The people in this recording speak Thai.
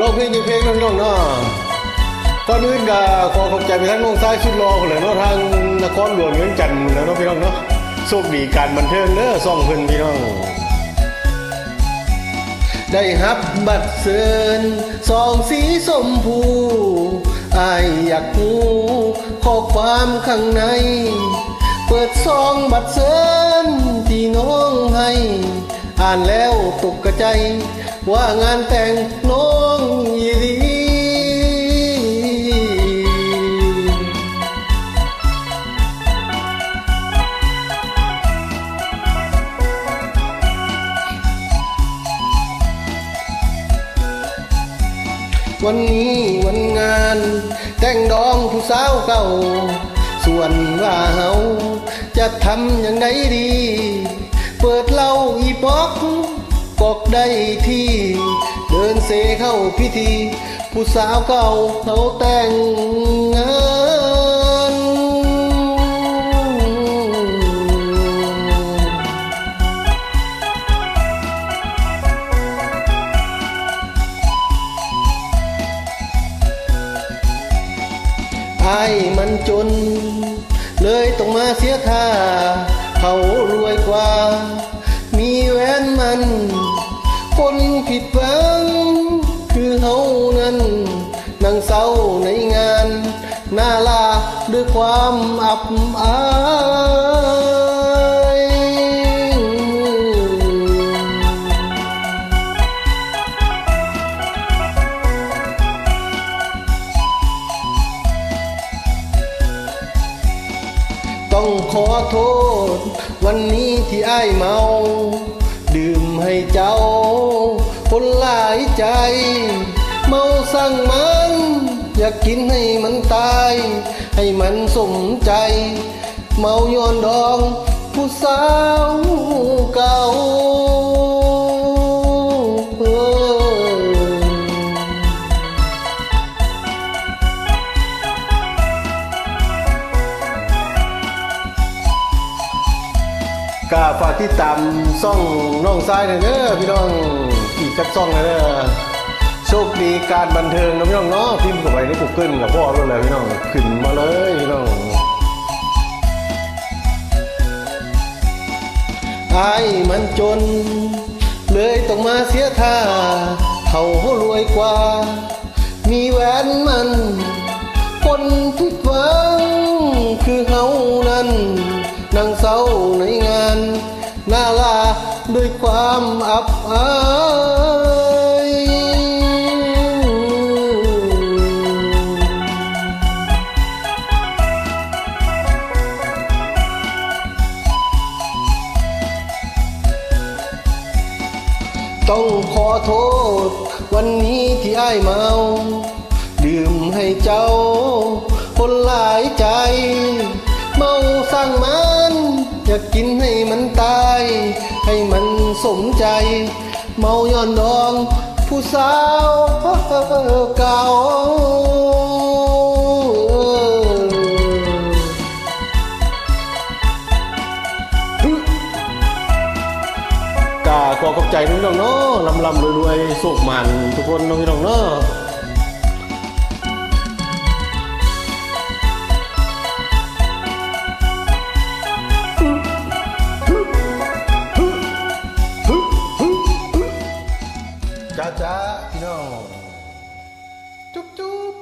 ร้องเพลงยังเพลงน้องๆเนาะก่อนอื่นก็ขอขอบใจไปทั้งน้องชายสุดรอคนเลยเนาะทางนครหลวงเวียงจันทร์นะเนาะพี่น้องเนาะโชคดีการบันเทิงเด้อซ่องเพิ่นพี่น้องได้ฮับบัตรเซินสองสีสมพูอายอยากหูข้อความข้างใน เปิดซองบัตรเซินที่น้องให้ อ่านแล้วตกกระใจ ว่างานแต่งน้อง วันนี้วันงาน แต่งดองผู้สาวเก่า ส่วนว่าเฮาจะทำอย่างไดดี เปิดเหล้าอีปอกกอกได้ที่ เดินเซเข้าพิธี ผู้สาวเก่าเขาแต่งงาน ไอ้มันจน เลยต้องมาเสียค่า เขารวยกว่า มีแหวนมัน คนผิดหวัง คือเฮานั้นนั่งเศร้าในงานหน้าลาด้วยความอับอาย ต้องขอโทษ วันนี้ที่อ้ายเมา ดื่มให้เจ้า คนหลายใจ เมาสั่งมัน อยากกินให้มันตาย ให้มันสมใจ เมาย้อนดอง ผู้สาว ก็ฝากที่ตามซ่องน้องซ้ายหน่อยเด้อพี่น้องอีกจักซ่องหน่อยเด้อโชคดีการบันเทิงนะพี่น้องเนาะพิมพ์เข้าไปใน Google กับพ่อรู้เลยพี่น้องขึ้นมาเลยพี่น้องไอ้มันจน เลยต้องมาเสียท่าเขารวยกว่า มีแหวนมัน ด้วยความอับอายต้องขอโทษ วันนี้ที่อ้ายเมาดื่มให้เจ้า คนหลายใจ เมาสั่งมัน อยากกินให้มันตาย ให้มันสมใจ เมาย้อนดอง ผู้สาวเก่ากาขอขอบใจน้องๆเนาะลำลำรวยๆสุขมันทุกคนน้องพี่น้องเนาะ จ้าจ้าพี่น้องจุ๊บจุ๊บ